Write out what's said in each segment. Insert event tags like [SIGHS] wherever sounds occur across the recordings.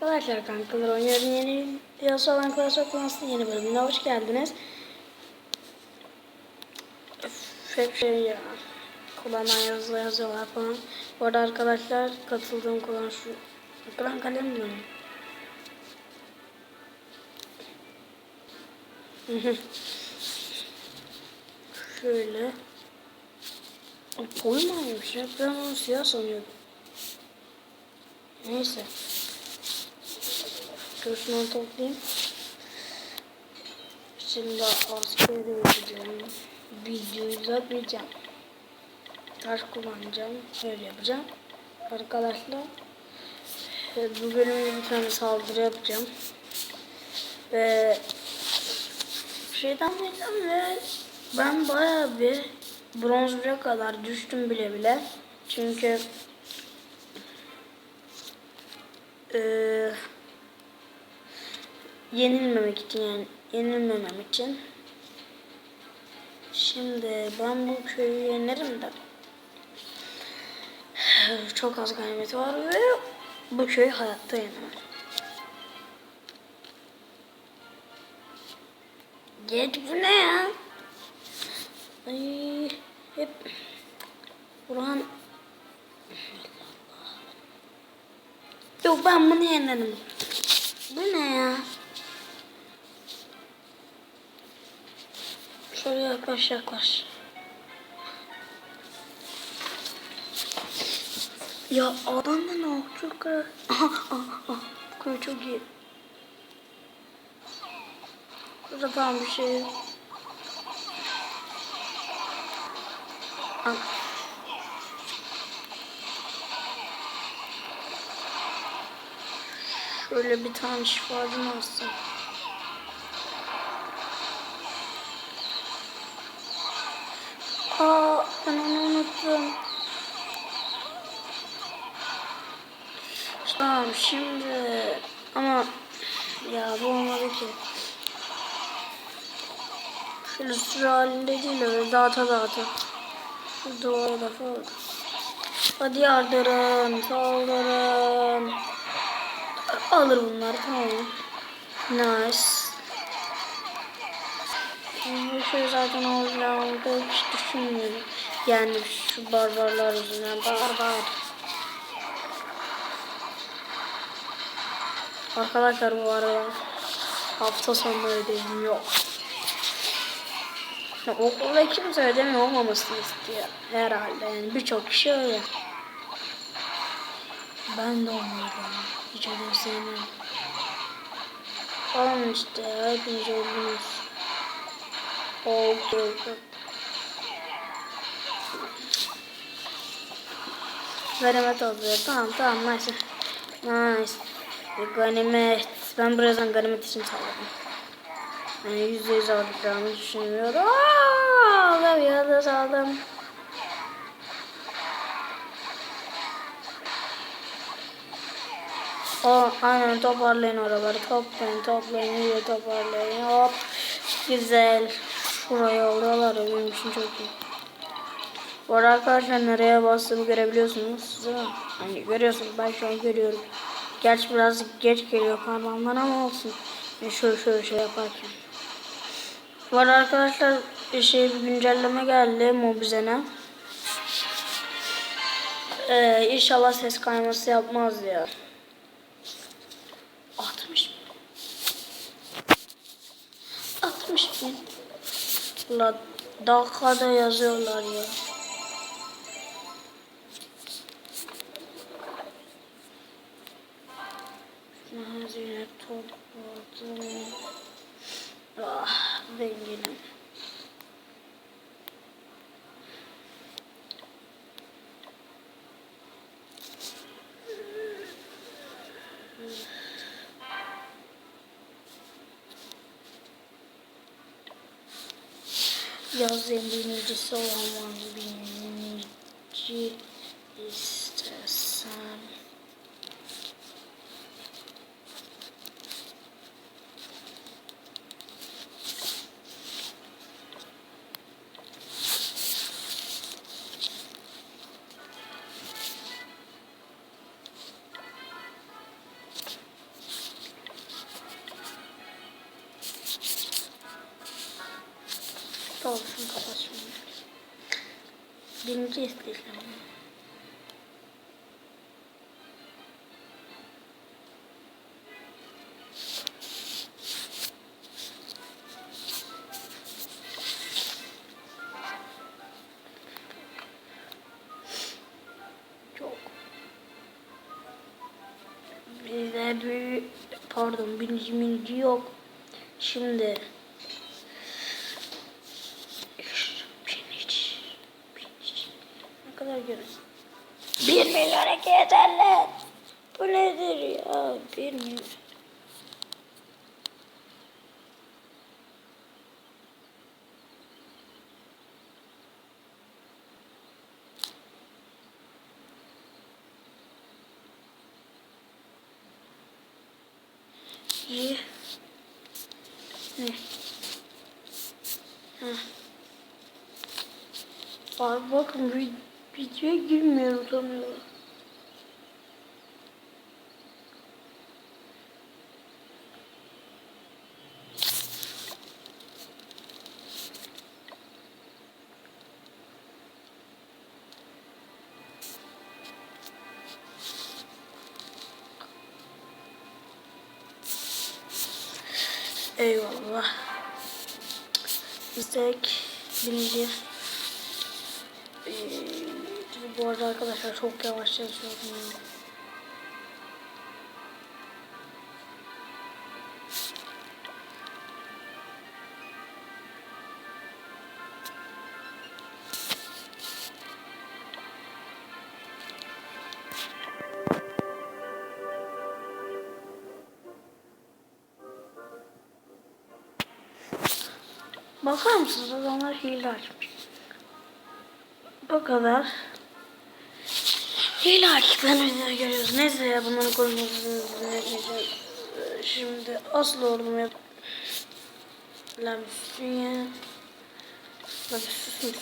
Arkadaşlar kankalar oynuyorum yeni piyasa olan Clash of Clans'ın yeni bölümüne hoş geldiniz. Hep şey ya. Kulağından yazılı yazıyorlar falan. Bu arada arkadaşlar katıldığım kulağın şu ekran kalem hı. [LAUGHS] Şöyle. O koymamış ya. Ben onu siyah sanıyordum. Neyse. Şunu toplayayım. Şimdi askere gideceğim. Videoyu uzatmayacağım. Taş kullanacağım. Şöyle yapacağım. Arkadaşlar. e, Bu bölümde bir tane saldırı yapacağım. Ve şeyden bildim ve ben bayağı bir bronz 1'e kadar düştüm bile bile. Çünkü eee yenilmemek için yani yenilmemem için. Şimdi ben bu köyü yenerim de. [SIGHS] Çok az gaymeti var ve bu köy hayatta yenemem. Geç bu ne ya? Ay, hep Burhan Yok ben bunu yenerim. Bu ne ya? Şöyle yaklaş yaklaş. Ya adam da ne oldu? Çok. Bu köy çok iyi. Burada falan bir şey. Al. Şöyle bir tane şifacım olsun. Tamam şimdi ama ya bu olmadı ki. Şöyle sürü halinde değil öyle dağıta dağıta. Duvara da falan. Hadi yardırın, saldırın. Alır bunlar tamam. Nice. Bu şey zaten olacağını hiç düşünmüyorum. Yani şu barbarlar yüzünden barbar. Arkadaşlar bu arada hafta sonu ödevim yok. Okulda kimse ödevi olmamasını istiyor herhalde yani birçok kişi öyle. Ben de olmuyorum. Hiç ödev sevmem. Tamam işte hepiniz öldünüz. Oldu oldu. Ganimet oluyor. Tamam tamam nice. Nice. Ganimet. Ben birazdan ganimet için salladım. Yani yüzde yüz alacağımı düşünmüyorum. Aaa! Ben bir anda saldım. O aynen toparlayın oraları. Toplayın toplayın. iyice toparlayın. Hop. Güzel. Şuraya oraları benim için çok iyi. Bu arkadaşlar nereye bastığımı görebiliyorsunuz değil mi? Hani görüyorsunuz ben şu an görüyorum. Gerçi biraz geç geliyor parmağımdan ama olsun. Yani şöyle şöyle şey yaparken. Arada arkadaşlar bir şey bir güncelleme geldi Mobizen'e. Ee, inşallah ses kayması yapmaz ya. 60 60 bin. La dakikada yazıyorlar ya. Hazine topladım. Ah zenginim. Yaz zenginicisi olan binici istesem. Olsun kapat. Birinci istiklal. Çok. Bizde bir pardon birinci minci yok. Şimdi kadar görün? Bir milyon iki yeterli. Bu nedir ya? Bir milyon. İyi. Ne? Ha. Abi bakın videoya girmiyor utanıyorum. Eyvallah. İstek birinci. Ee, bu arada arkadaşlar çok yavaş çalışıyorum. ya. Bakar mısınız adamlar hile açmış. Bu kadar. Hile açtıklarını videoda görüyoruz. Neyse ya bunları. Ee, Şimdi asıl ordum yap. Lan bir susun ya. Lan bir susun.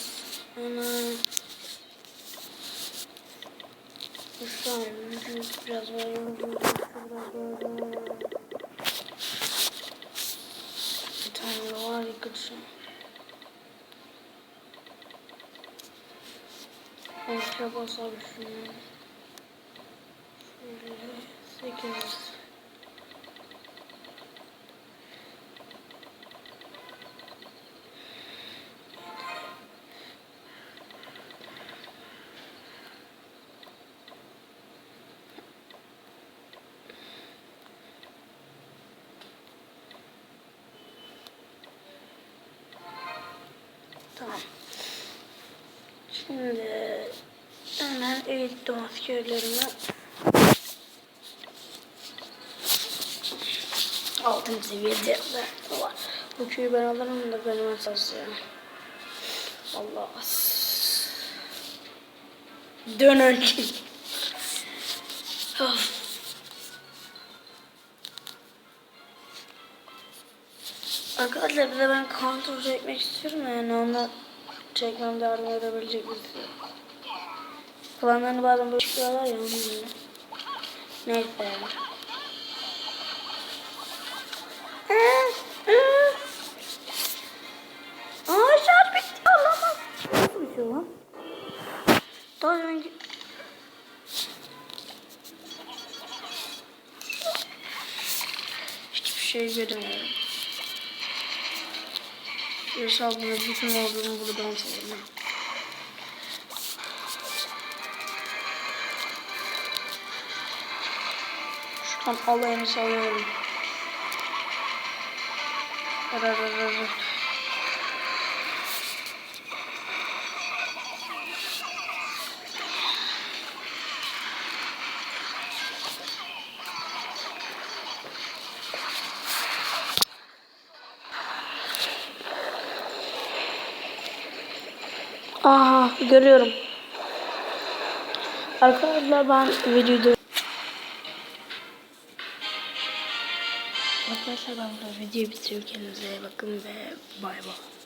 Ana. Bir saniye. Biraz daha Bir tane var yıkıcı. Ekstra basar şunu. Şöyle sekiz. Tamam. Şimdi hemen eğittim askerlerimi. Altın seviyede var. Bu köyü ben alırım da benim esas ya. Allah. Dön önce. Of. Arkadaşlar bir de ben counter çekmek istiyorum yani onu çekmemde yardım edebilecek birisi. Klanlarını bazen böyle çıkıyorlar ya onun için. Neyse. Aa şarj bitti Allah'ım. Nasıl bir şey lan? Daha önce... Hiçbir şey göremiyorum. Yaşadığımda bütün olduğumu buradan söyleyeyim. Şu an alayını salıyorum. Ara Aha görüyorum. Arkadaşlar ben videoda Arkadaşlar ben burada videoyu bitiriyorum. Kendinize bakın ve bay bay.